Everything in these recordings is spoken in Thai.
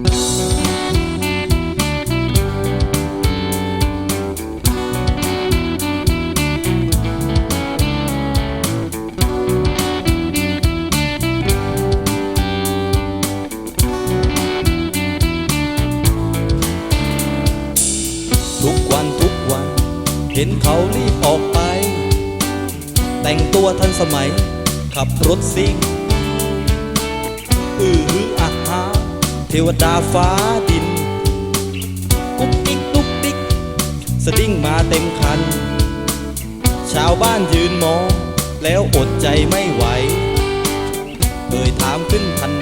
ทุกวันทุกวัน เห็นเขารีบออกไป แต่งตัวทันสมัย ขับรถซิ่ง อือหืออาหา เทวดาฟ้าดินกุ๊กกิ๊กตุ๊กติ๊กสดิ้งมาเต็มคัน ชาวบ้านยืนมอง แล้วอดใจไม่ไหวเอ่ยถามขึ้นทัน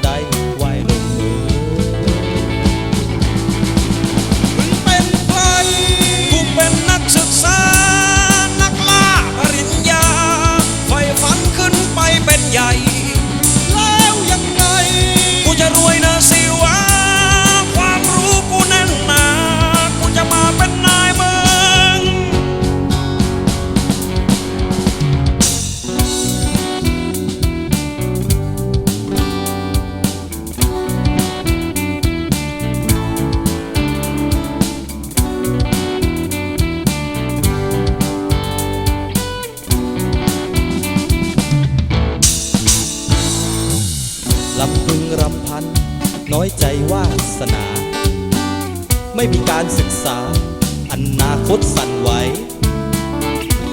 ลำพึงรำพัน น้อยใจวาสนา ไม่มีการศึกษา อนาคตสั่นไหว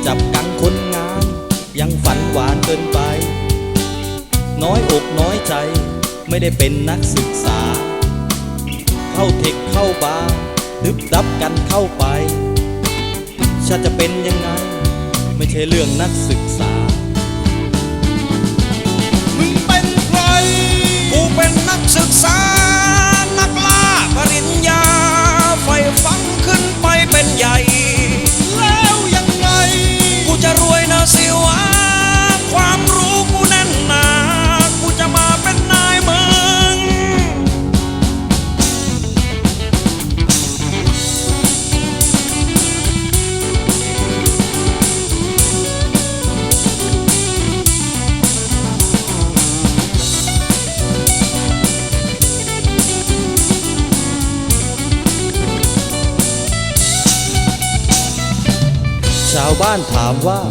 จับกังคนงาน ยังฝันหวานเกินไป น้อยอกน้อยใจ ไม่ได้เป็นนักศึกษา เข้าเทคเข้าบาร์ดึบดับกันเข้าไปชาติจะเป็นยังไง ไม่ใช่เรื่องนักศึกษา เป็นนักศึกษา ชาวบ้านถามว่า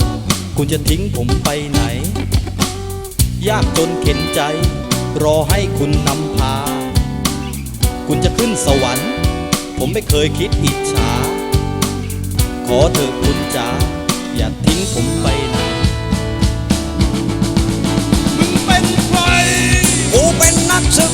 คุณจะทิ้งผมไปไหน ยากจนเข็นใจ รอให้คุณนำพา คุณจะขึ้นสวรรค์ ผมไม่เคยคิดอิจฉา ขอเถอะคุณจ๋าอย่าทิ้งผมไปไหนมึงเป็นใครกูเป็นนักศึกษา